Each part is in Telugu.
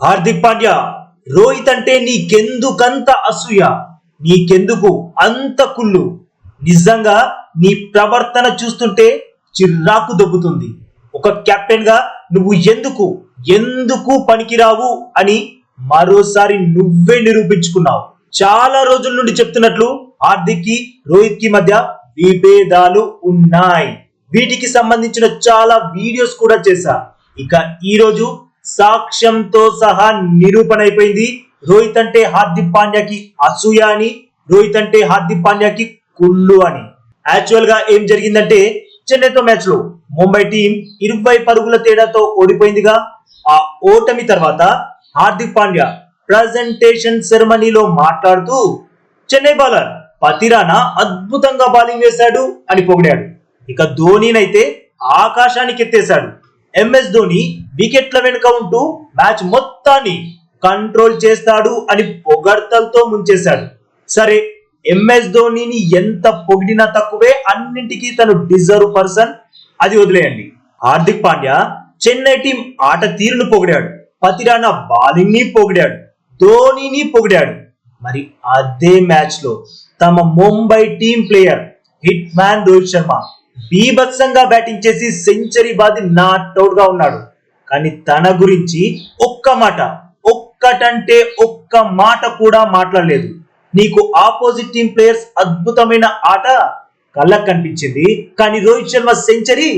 హార్దిక్ పాండ్యా రోహిత్ అంటే నీకెందుకంత అసూయ? నీకెందుకు అంత కుళ్ళు? నిజంగా నీ ప్రవర్తన చూస్తుంటే చిరాకు దొబ్బుతుంది. ఒక కెప్టెన్గా నువ్వు ఎందుకు ఎందుకు పనికిరావు అని మరోసారి నువ్వే నిరూపించుకున్నావు. చాలా రోజుల నుండి చెప్తున్నట్లు హార్దిక్కి రోహిత్కి మధ్య విభేదాలు ఉన్నాయి. వీటికి సంబంధించిన చాలా వీడియోస్ కూడా చేశా. ఇక ఈరోజు సాక్ష్యంతో సహా నిరూపణ అయిపోయింది రోహిత్ అంటే హార్దిక్ పాండ్యాకి అసూయ అని రోహిత్ అంటే హార్దిక్ పాండ్యాకి కుళ్ళు అని. యాక్చువల్గా ఏం జరిగిందంటే చెన్నైతో మ్యాచ్లో ముంబై టీం ఇరవై పరుగుల తేడాతో ఓడిపోయిందిగా. ఆ ఓటమి తర్వాత హార్దిక్ పాండ్యా ప్రజెంటేషన్ సెరమనీలో మాట్లాడుతూ చెన్నై బౌలర్ పతిరానా అద్భుతంగా బౌలింగ్ వేశాడు అని పొగిడాడు. ఇక ధోనీనైతే ఆకాశానికి ఎత్తేశాడు ఎంఎస్ ధోని వికెట్ల వెనుక ఉంటూ మ్యాచ్ మొత్తాన్ని కంట్రోల్ చేస్తాడు అని పొగడ్తలతో ముంచేశాడు. సరే ఎంఎస్ ధోనిని ఎంత పొగిడినా తక్కువే అన్నింటికీ తను డిజర్వ్ పర్సన్. అది వదిలేయండి. హార్దిక్ పాండ్యా చెన్నై టీం ఆట తీరును పొగిడాడు. పతిరానా బౌలింగ్ని పొగిడాడు. ధోనిని పొగిడాడు. మరి అదే మ్యాచ్లో తమ Mumbai team player hit man Rohit Sharma బీభత్సంగా బ్యాటింగ్ చేసి సెంచరీ బాది నాట్ అవుట్గా ఉన్నాడు. కానీ తన గురించి ఒక్క మాట ఒక్కటంటే ఒక్క మాట కూడా మాట్లాడలేదు. నీకు ఆపోజిట్ టీం ప్లేయర్స్ అద్భుతమైన ఆట కళ్ళకు కనిపించింది. కానీ రోహిత్ శర్మ సెంచరీ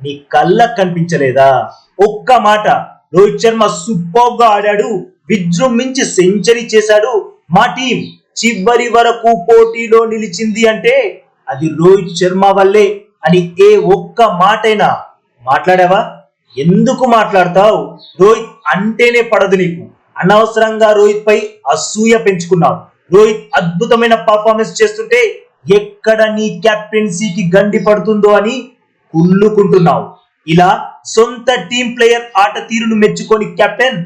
నీ కళ్ళకు కనిపించలేదా? ఒక్క మాట రోహిత్ శర్మ సూపర్గా ఆడాడు విజృంభించి సెంచరీ చేశాడు. మా టీం చివరి వరకు పోటీలో నిలిచింది అంటే అది రోహిత్ శర్మ వల్లే అని ఏ ఒక్క మాటైనా మాట్లాడావా? ఎందుకు మాట్లాడతావు? రోహిత్ అంటేనే పడదు నీకు. అనవసరంగా రోహిత్ పై అసూయ పెంచుకున్నావు. రోహిత్ అద్భుతమైన పర్ఫార్మెన్స్ చేస్తుంటే ఎక్కడ నీ కెప్టెన్సీకి గండి పడుతుందో అని కుళ్ళుకుంటున్నావు. ఇలా సొంత టీం ప్లేయర్ ఆట తీరును మెచ్చుకొని కెప్టెన్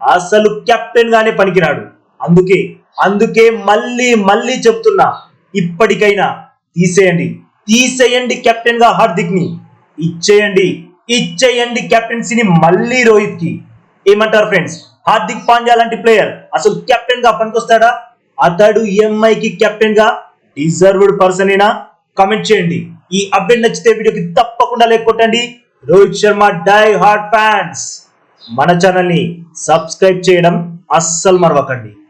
అసలు కెప్టెన్ గానే పనికిరాడు. అందుకే అందుకే మళ్ళీ మళ్ళీ చెప్తున్నా ఇప్పటికైనా తీసేయండి. తీసేయండి కెప్టెన్గా హార్దిక్ని ఇచ్చేయండి. ఇచ్చేయండి కెప్టెన్సీని మళ్ళీ రోహిత్కి ఏమంటారు ఫ్రెండ్స్? హార్దిక్ పాండ్యా లాంటి ప్లేయర్ అసలు కెప్టెన్గా పనికొస్తాడా? అతడు ఎంఐ కి కెప్టెన్గా డిజర్వ్డ్ పర్సన్ ఏనా? కమెంట్ చేయండి. ఈ అప్డేట్ నచ్చితే వీడియోకి తప్పకుండా లైక్ కొట్టండి. Rohit Sharma die hard fans మన ఛానల్ని సబ్స్క్రైబ్ చేయడం అస్సలు మరవకండి.